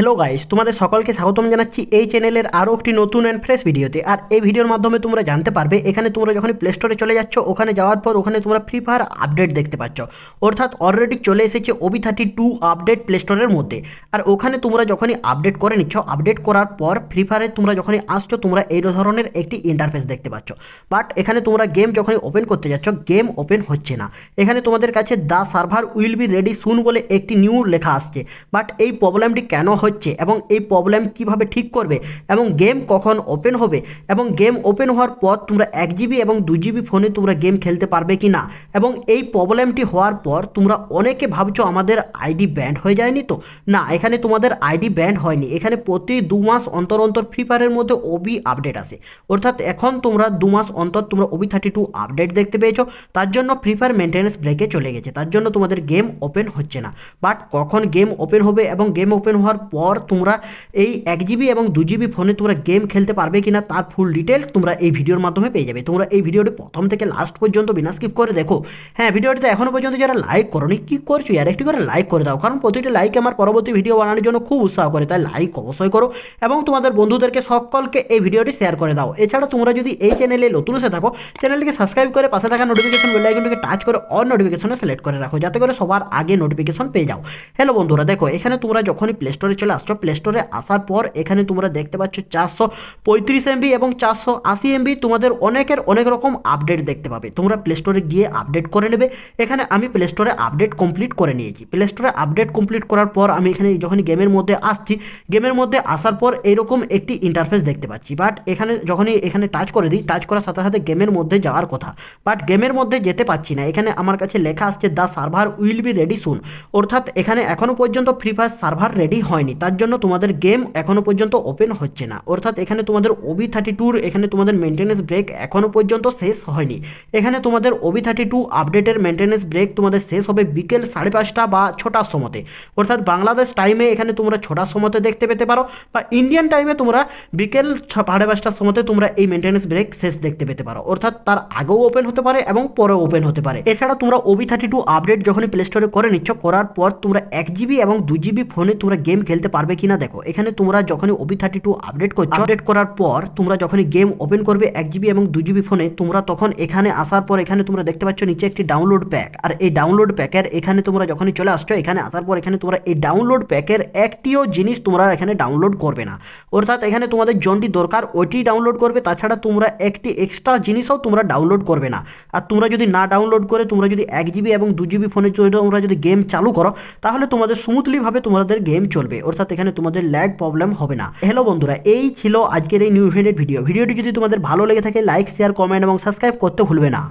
Hello guys তোমাদের সকলকে স্বাগতম জানাচ্ছি এই চ্যানেলের আরও একটি নতুন অ্যান্ড ফ্রেশ ভিডিওতে আর এই ভিডিওর মাধ্যমে তোমরা জানতে পারবে, এখানে তোমরা যখন প্লে স্টোরে চলে যাচ্ছ, ওখানে যাওয়ার পর ওখানে তোমরা ফ্রি ফায়ার আপডেট দেখতে পাচ্ছ। অর্থাৎ অলরেডি চলে এসেছে OB thirty two update play স্টোরের মধ্যে। আর ওখানে তোমরা যখনই আপডেট করে নিচ্ছ আপডেট করার পর ফ্রি ফায়ারে তোমরা যখনই আসছো, তোমরা এই ধরনের একটি ইন্টারফেস দেখতে পাচ্ছ। বাট এখানে তোমরা গেম যখনই ওপেন করতে যাচ্ছ গেম ওপেন হচ্ছে না। এখানে তোমাদের কাছে the server will be ready soon বলে একটি নিউ লেখা আসছে। বাট এই প্রবলেমটি কেন হচ্ছে এবং এই প্রবলেম কীভাবে ঠিক করবে এবং গেম কখন ওপেন হবে এবং গেম ওপেন হওয়ার পর তোমরা এক জিবি এবং দু জিবি ফোনে তোমরা গেম খেলতে পারবে কি না এবং এই প্রবলেমটি হওয়ার পর তোমরা অনেকে ভাবছ আমাদের আইডি ব্যান্ড হয়ে যায়নি তো? না, এখানে তোমাদের আইডি ব্যান্ড হয়নি। এখানে প্রতি দু মাস অন্তর অন্তর ফ্রি ফায়ারের মধ্যে ওবি আপডেট আসে অর্থাৎ এখন তোমরা দু মাস অন্তর তোমরা ওবি থার্টি টু আপডেট দেখতে পেয়েছ। তার জন্য ফ্রি ফায়ার মেনটেন্যান্স ব্রেকে চলে গেছে। তার জন্য তোমাদের গেম ওপেন হচ্ছে না। বাট কখন গেম ওপেন হবে এবং গেম ওপেন হওয়ার পর তোমরা এই এক জিবি এবং দু জিবি ফোনে তোমরা গেম খেলতে পারবে কি না তার ফুল ডিটেলস তোমরা এই ভিডিওর মাধ্যমে পেয়ে যাবে। তোমরা এই ভিডিওটি প্রথম থেকে লাস্ট পর্যন্ত বিনা স্কিপ করে দেখো। হ্যাঁ ভিডিওটিতে এখনও পর্যন্ত যারা লাইক করোনি, কি করছ? আর একটি করে লাইক করে দাও, কারণ প্রতিটি লাইক আমার পরবর্তী ভিডিও বানানোর জন্য খুব উৎসাহ করে, তাই লাইক অবশ্যই করো এবং তোমাদের বন্ধুদেরকে সকলকে এই ভিডিওটি শেয়ার করে দাও। এছাড়া তোমরা যদি এই চ্যানেলে নতুন এসে থাকো চ্যানেলটিকে সাবস্ক্রাইব করে পাশে থাকা নোটিফিকেশন বেল আইকনটিকে টাচ করে অল নোটিফিকেশনে সিলেক্ট করে রাখো, যাতে করে সবার আগে নোটিফিকেশন পেয়ে যাও। হ্যালো বন্ধুরা, দেখো, এখানে তোমরা যখনই প্লে স্টোরে চলে আসছো প্লে স্টোরে আসার পর এখানে তোমরা দেখতে পাচ্ছ চারশো পঁয়ত্রিশ এমবি এবং চারশো আশি এমবি তোমাদের অনেকের অনেক রকম আপডেট দেখতে পাবে। তোমরা প্লে স্টোরে গিয়ে আপডেট করে নেবে। এখানে আমি প্লে স্টোরে আপডেট কমপ্লিট করে নিয়েছি। প্লে স্টোরে আপডেট কমপ্লিট করার পর আমি এখানে যখন গেমের মধ্যে আসছি গেমের মধ্যে আসার পর এরকম একটি ইন্টারফেস দেখতে পাচ্ছি। বাট এখানে যখনই এখানে টাচ করে দিই টাচ করার সাথে সাথে গেমের মধ্যে যাওয়ার কথা। বাট গেমের মধ্যে যেতে পারছি না। এখানে আমার কাছে লেখা আসছে the server will be ready soon অর্থাৎ এখানে এখনও পর্যন্ত ফ্রি ফায়ার সার্ভার রেডি হয়নি। তার জন্য তোমাদের গেম এখনও পর্যন্ত ওপেন হচ্ছে না। অর্থাৎ এখানে তোমাদের ওবি থার্টি টুর এখানে তোমাদের মেনটেন্যান্স ব্রেক এখনও পর্যন্ত শেষ হয়নি। এখানে তোমাদের ওবি থার্টি টু আপডেটের মেনটেন্যান্স ব্রেক তোমাদের শেষ হবে বিকেল সাড়ে পাঁচটা বা ছটার সময়তে। অর্থাৎ বাংলাদেশ টাইমে এখানে তোমরা ছটার সময়তে দেখতে পেতে পারো বা ইন্ডিয়ান টাইমে তোমরা বিকেল সাড়ে পাঁচটার সময়তে তোমরা এই মেনটেন্যান্স ব্রেক শেষ দেখতে পেতে পারো। অর্থাৎ তার আগেও ওপেন হতে পারে এবং পরেও ওপেন হতে পারে। এছাড়া তোমরা ওবি থার্টি টু আপডেট যখনই প্লে স্টোরে করে নিচ্ছ, করার পর তোমরা এক জিবি এবং দু জিবি ফোনে তোমরা গেম খেলতে পারবে কিনা দেখো। এখানে তোমরা যখনই ওবি থার্টি টু আপডেট করছ আপডেট করার পর তোমরা যখনই গেম ওপেন করবে এক জিবি এবং দু জিবি ফোনে তোমরা তখন এখানে আসার পর এখানে তোমরা দেখতে পাচ্ছ নিচে একটি ডাউনলোড প্যাক আর এই ডাউনলোড প্যাকের এখানে তোমরা যখনই চলে আসছো, এখানে আসার পর এখানে তোমরা এই ডাউনলোড প্যাকের একটিও জিনিস তোমরা এখানে ডাউনলোড করবে না। অর্থাৎ এখানে তোমাদের জনটি দরকার, ওইটি ডাউনলোড করবে, তাছাড়া তোমরা একটি এক্সট্রা জিনিসও তোমরা ডাউনলোড করবে না। আর তোমরা যদি না ডাউনলোড করে, তোমরা যদি এক জিবি এবং দু জিবি ফোনে তোমরা যদি গেম চালু করো, তাহলে তোমাদের স্মুথলিভাবে তোমাদের গেম চলবে। অর্থাৎ এখানে তোমাদের ল্যাগ প্রবলেম হবে না। হ্যালো বন্ধুরা, এই ছিল আজকের এই নিউ ইভেন্টের ভিডিও ভিডিওটি যদি তোমাদের ভালো লেগে থাকে লাইক শেয়ার কমেন্ট এবং সাবস্ক্রাইব করতে ভুলবে না।